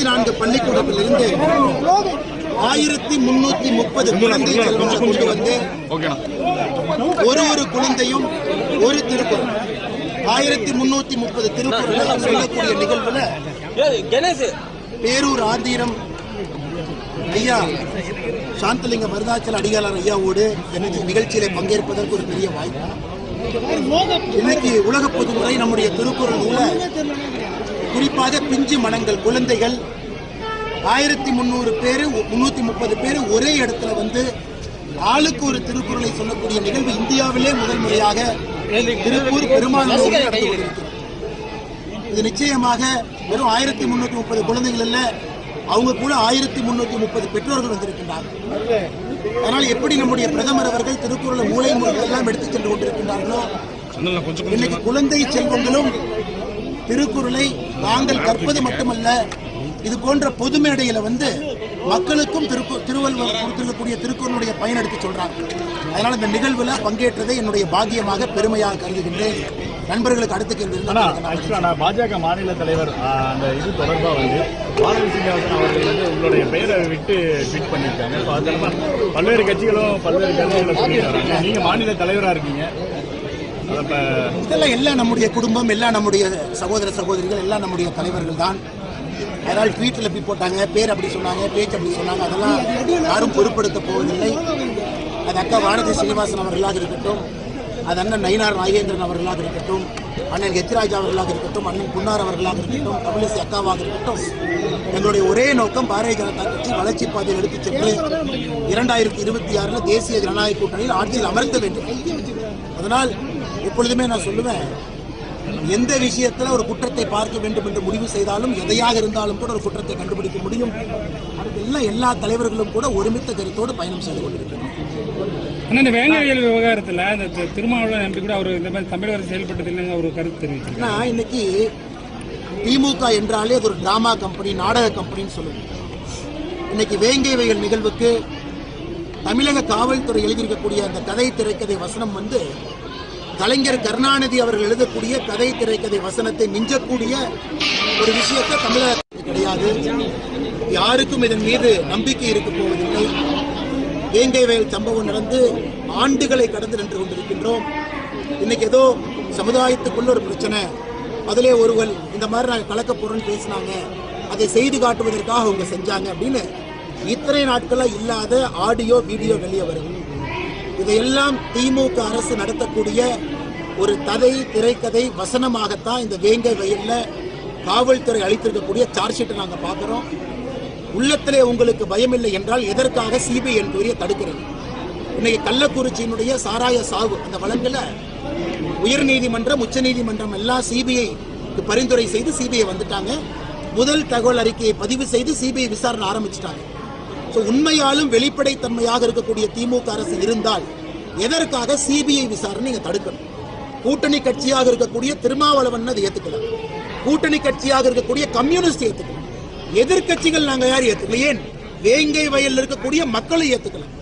இருபத்தி நான்கு பள்ளிக்கூடத்திலிருந்து ஆயிரத்தி முன்னூத்தி முப்பது குழந்தை செல்வங்களை கொண்டு வந்து ஒரு ஒரு குழந்தையும் ஒரு திருக்குறள். ஆயிரத்தி முன்னூத்தி முப்பது திருக்குறளை சொல்லக்கூடிய நிகழ்வுல பேரூர் ஆதீனம் ஐயா சாந்தலிங்க மருதாச்சல அடிகாலர் ஐயாவோடு எனக்கு நிகழ்ச்சியில பங்கேற்பதற்கு ஒரு பெரிய வாய்ப்பு. இன்னைக்கு உலக பொதுமுறை நம்முடைய திருக்குறள் நூலை குறிப்பாக பிஞ்சு மனங்கள் குழந்தைகள். ஆயிரத்தி முந்நூறு பேர் முன்னூத்தி முப்பது பேர் ஒரே இடத்துல வந்து ஆளுக்கு ஒரு திருக்குறளை சொல்லக்கூடிய நிகழ்வு இந்தியாவிலே முதல் முறையாக திருப்பூர் நடந்து கொண்டிருக்கிறது. இது நிச்சயமாக வெறும் ஆயிரத்தி முன்னூத்தி முப்பது குழந்தைகள் இல்ல அவங்க கூட ஆயிரத்தி முன்னூத்தி முப்பது பெற்றோர்கள் வந்திருக்கின்றார்கள் அதனால் எப்படி நம்முடைய பிரதமர் அவர்கள் திருக்குறளை மூலை முறைகள் எல்லாம் எடுத்துச் சென்று கொண்டிருக்கின்றார்களோ இன்னைக்கு குழந்தை செல்வங்களும் திருக்குறளை நாங்கள் கற்பது மட்டுமல்ல இது போன்ற பொது மேடையில வந்து மக்களுக்கும் திருக்கு திருவள்ளுவர் கொடுத்திருக்கக்கூடிய திருக்குறளுடைய பயன் எடுத்து சொல்றாங்க. அதனால இந்த நிகழ்வுல பங்கேற்றதை என்னுடைய பாக்கியமாக பெருமையாக கருதுகின்றேன். நண்பர்களுக்கு அடுத்த கேள்வி பாஜக மாநில தலைவர் அந்த இது தொடர்பா வந்து வானதி சீனிவாசன் அவர்கள் வந்து உங்களுடைய பெயரை விட்டு ட்வீட் பண்ணியிருக்காங்க. பல்வேறு கட்சிகளும் பல்வேறு கருத்துக்களை சொல்லிட்டு வராங்க நீங்க மாநில தலைவரா இருக்கீங்க. இதெல்லாம் எல்லாம் நம்முடைய குடும்பம் எல்லாம் நம்முடைய சகோதர சகோதரிகள் எல்லாம் நம்முடைய தலைவர்கள் தான். அதனால் ட்வீட்டில் எப்படி போட்டாங்க பேர் அப்படி சொன்னாங்க பேச்சு அப்படி சொன்னாங்க அதெல்லாம் யாரும் பொருட்படுத்த போவதில்லை. அது அக்கா வானதி சீனிவாசன் அவர்களாக இருக்கட்டும் அது அண்ணன் நயினார் நாகேந்திரன் அவர்களாக இருக்கட்டும் அண்ணன் எத்திராஜ் அவர்களாக இருக்கட்டும் அண்ணன் புன்னார் அவர்களாக இருக்கட்டும் தமிழிசை அக்காவாக இருக்கட்டும் எங்களுடைய ஒரே நோக்கம் பாரதிய ஜனதா கட்சி வளர்ச்சி பாதையில் எடுத்துச் சென்று இரண்டாயிரத்தி இருபத்தி ஆறில் தேசிய ஜனநாயக கூட்டணியில் ஆட்சியில் அமர்த்த வேண்டும். அதனால் எப்பொழுதுமே நான் சொல்லுவேன் எந்த விஷயத்துல ஒரு குற்றத்தை பார்க்க வேண்டும் என்று முடிவு செய்தாலும் எதையாக இருந்தாலும் கூட ஒரு குற்றத்தை கண்டுபிடிக்க முடியும். அதுக்கெல்லாம் எல்லா தலைவர்களும் கூட ஒருமித்த கருத்தோடு பயணம் செய்து கொண்டிருக்கிறோம் ஆனா இந்த வேங்கையல் விவகாரத்துல இந்த திருமாவளவன் எம்பி கூட அவர் இந்த மாதிரி தமிழக அரசு செயல்பட்டது இல்லைன்னு ஒரு கருத்து தெரிவிச்சிருக்காரு. ஏன்னா இன்னைக்கு திமுக என்றாலே அது ஒரு டிராமா கம்பெனி நாடக கம்பெனின்னு சொல்லுவோம் இன்னைக்கு வேங்கை வயல் நிகழ்வுக்கு தமிழக காவல்துறை எழுதியிருக்கக்கூடிய அந்த கதை திரைக்கதை வசனம் வந்து கலைஞர் கருணாநிதி அவர்கள் எழுதக்கூடிய கதை திரைக்கதை வசனத்தை மிஞ்சக்கூடிய ஒரு விஷயத்தை தமிழகத்துக்கு கிடையாது. யாருக்கும் இதன் மீது நம்பிக்கை இருக்க போவதில்லை. வேங்கை வயல் சம்பவம் நடந்து ஆண்டுகளை கடந்து நின்று கொண்டிருக்கின்றோம். இன்னைக்கு ஏதோ சமுதாயத்துக்குள்ள ஒரு பிரச்சனை. அதிலே ஒருவன் இந்த மாதிரி நாங்கள் கலக்க போறோம்னு பேசினாங்க. அதை செய்து காட்டுவதற்காக அவங்க செஞ்சாங்க அப்படின்னு இத்தனை நாட்களாக இல்லாத ஆடியோ வீடியோ வெளியே வருது. இதையெல்லாம் திமுக அரசு நடத்தக்கூடிய ஒரு கதை திரைக்கதை வசனமாகத்தான் இந்த வேங்கை வயல்ல காவல்துறை அளித்திருக்கக்கூடிய சார்ஜ் ஷீட்டை நாங்கள் பார்க்குறோம். உள்ளத்திலே உங்களுக்கு பயமில்லை என்றால் எதற்காக சிபிஐ என்கொயரியை தடுக்கிறது. இன்னைக்கு கள்ளக்குறிச்சியினுடைய சாராய சாவு அந்த வழக்குல உயர்நீதிமன்றம் உச்சநீதிமன்றம் எல்லாம் சிபிஐ பரிந்துரை செய்து சிபிஐ வந்துட்டாங்க. முதல் தகவல் அறிக்கையை பதிவு செய்து சிபிஐ விசாரணை ஆரம்பிச்சிட்டாங்க. ஸோ உண்மையாலும் வெளிப்படைத்தன்மையாக இருக்கக்கூடிய திமுக அரசு இருந்தால் எதற்காக சிபிஐ விசாரணை நீங்க தடுக்கணும்? கூட்டணி கட்சியாக இருக்கக்கூடிய திருமாவளவன் அதை ஏத்துக்கலாம் கூட்டணி கட்சியாக இருக்கக்கூடிய கம்யூனிஸ்ட் ஏத்துக்கலாம் எதிர்க்கட்சிகள் நாங்க யார் ஏத்துக்கல. ஏன்? வேங்கை வயல்ல இருக்கக்கூடிய மக்களை ஏத்துக்கலாம்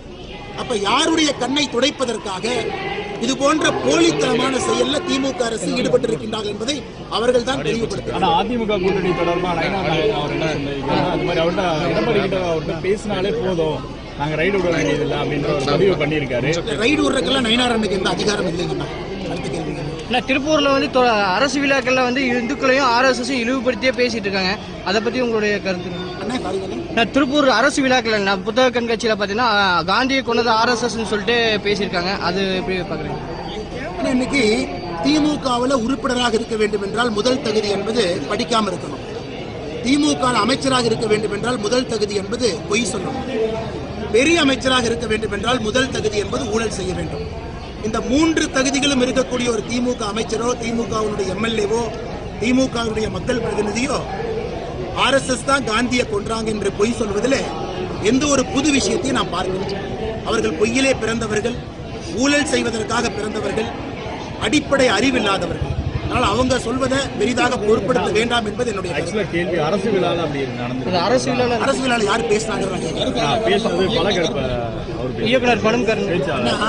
அப்ப யாருடைய கண்ணை துடைப்பதற்காக இது போன்ற போலித்தனமான செயல்ல திமுக அரசு ஈடுபட்டிருக்கின்றார்கள் என்பதை அவர்கள் தான் தெளிவுபடுத்தினார் ஆனா அதிமுக கூட்டணி தொடர்பா நயனா நாயகன் அவர் என்ன சொல்லியிருக்காருன்னா அது மாதிரி அவர்கிட்ட எடப்பாடி கிட்ட அவர்கிட்ட பேசினாலே போதும். நாங்க ரைடு விட வேண்டியதில்லை அப்படின்ற ஒரு பதிவு பண்ணியிருக்காரு. ரைடு விடுறதுக்கெல்லாம் நயினார் அன்னைக்கு எந்த அதிகாரம் இல்லைங்கண்ணா. இல்லை திருப்பூர்ல வந்து அரசு விழாக்கள்ல வந்து இந்துக்களையும் ஆர்எஸ்எஸும் இழிவுபடுத்தியே பேசிட்டு இருக்காங்க. அதை பத்தி உங்களுடைய கருத்து நான் திருப்பூர் அரசு விழாக்கள் நான் புத்தக கண்காட்சியில பார்த்தீங்கன்னா காந்தியை கொண்டது ஆர்எஸ்எஸ்ன்னு சொல்லிட்டு பேசியிருக்காங்க. அது எப்படி பார்க்குறீங்க இன்னைக்கு திமுகவில் உறுப்பினராக இருக்க வேண்டும் என்றால் முதல் தகுதி என்பது படிக்காம இருக்கணும். திமுக அமைச்சராக இருக்க வேண்டும் என்றால் முதல் தகுதி என்பது பொய் சொல்லணும். பெரிய அமைச்சராக இருக்க வேண்டும் என்றால் முதல் தகுதி என்பது ஊழல் செய்ய வேண்டும். இந்த மூன்று தகுதிகளும் இருக்கக்கூடிய ஒரு திமுக அமைச்சரோ திமுகவினுடைய எம்எல்ஏவோ திமுகவுடைய மக்கள் பிரதிநிதியோ ஆர்எஸ்எஸ் தான் காந்தியை கொன்றாங்க என்று பொய் சொல்வதில் எந்த ஒரு புது விஷயத்தையும் நான் பார்க்கிறேன் அவர்கள் பொய்யிலே பிறந்தவர்கள் ஊழல் செய்வதற்காக பிறந்தவர்கள் அடிப்படை அறிவில்லாதவர்கள். அதனால் அவங்க சொல்வதை பெரிதாக பொருட்படுத்த வேண்டாம் என்பது என்னுடைய கேள்வி அரசு விழால அரசு யார் பேசினாங்க நான் பேசுனது பலகரப்ப அவர் பேச இயக்குனர் பேச்சாளர்.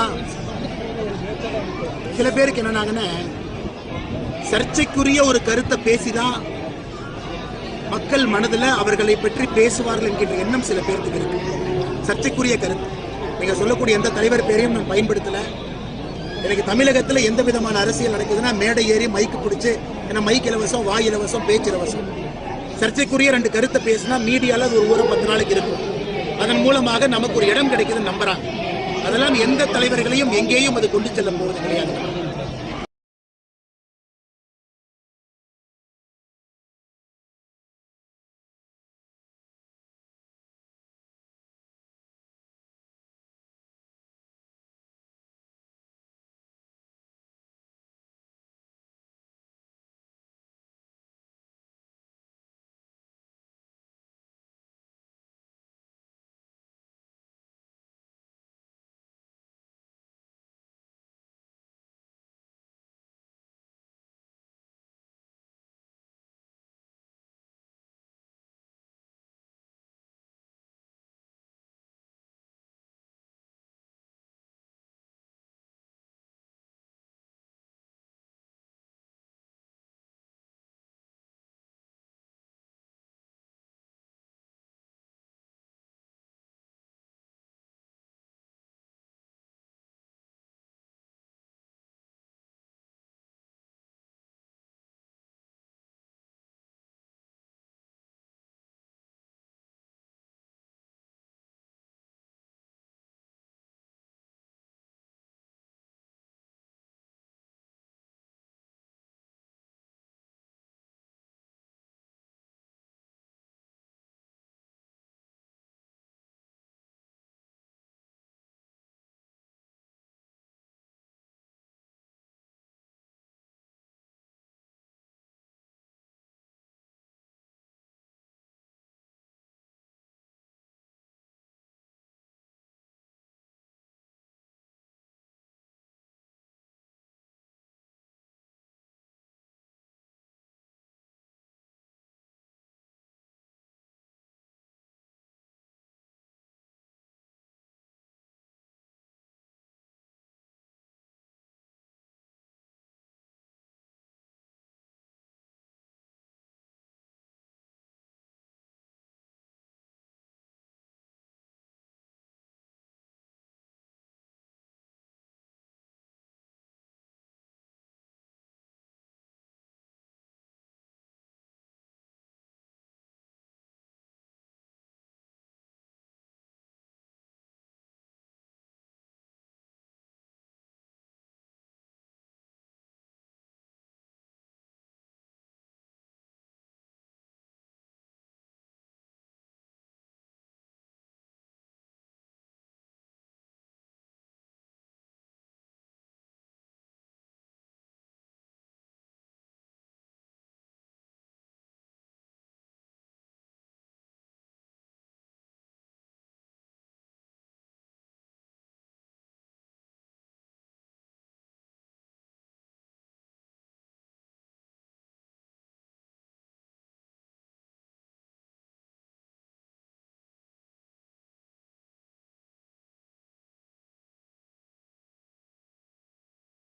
சில பேருக்கு என்னன்னாங்கன்னா சர்ச்சைக்குரிய ஒரு கருத்தை பேசிதான் மக்கள் மனதில் அவர்களை பற்றி பேசுவார்கள் என்கின்ற எண்ணம் சில பேருக்கு இருக்கு. சர்ச்சைக்குரிய கருத்து. நீங்கள் சொல்லக்கூடிய எந்த தலைவர் பேரையும் நான் பயன்படுத்தலை. எனக்கு தமிழகத்தில் எந்த விதமான அரசியல் நடக்குதுன்னா மேடை ஏறி மைக்கு பிடிச்சி ஏன்னா மைக் இலவசம் வாய் இலவசம் பேச்சு இலவசம். சர்ச்சைக்குரிய ரெண்டு கருத்தை பேசினா மீடியாவில் அது ஒரு ஒரு பத்து நாளைக்கு இருக்கும். அதன் மூலமாக நமக்கு ஒரு இடம் கிடைக்குதுன்னு நம்புறாங்க. அதெல்லாம் எந்த தலைவர்களையும் எங்கேயும் அது கொண்டு செல்ல போவது கிடையாது.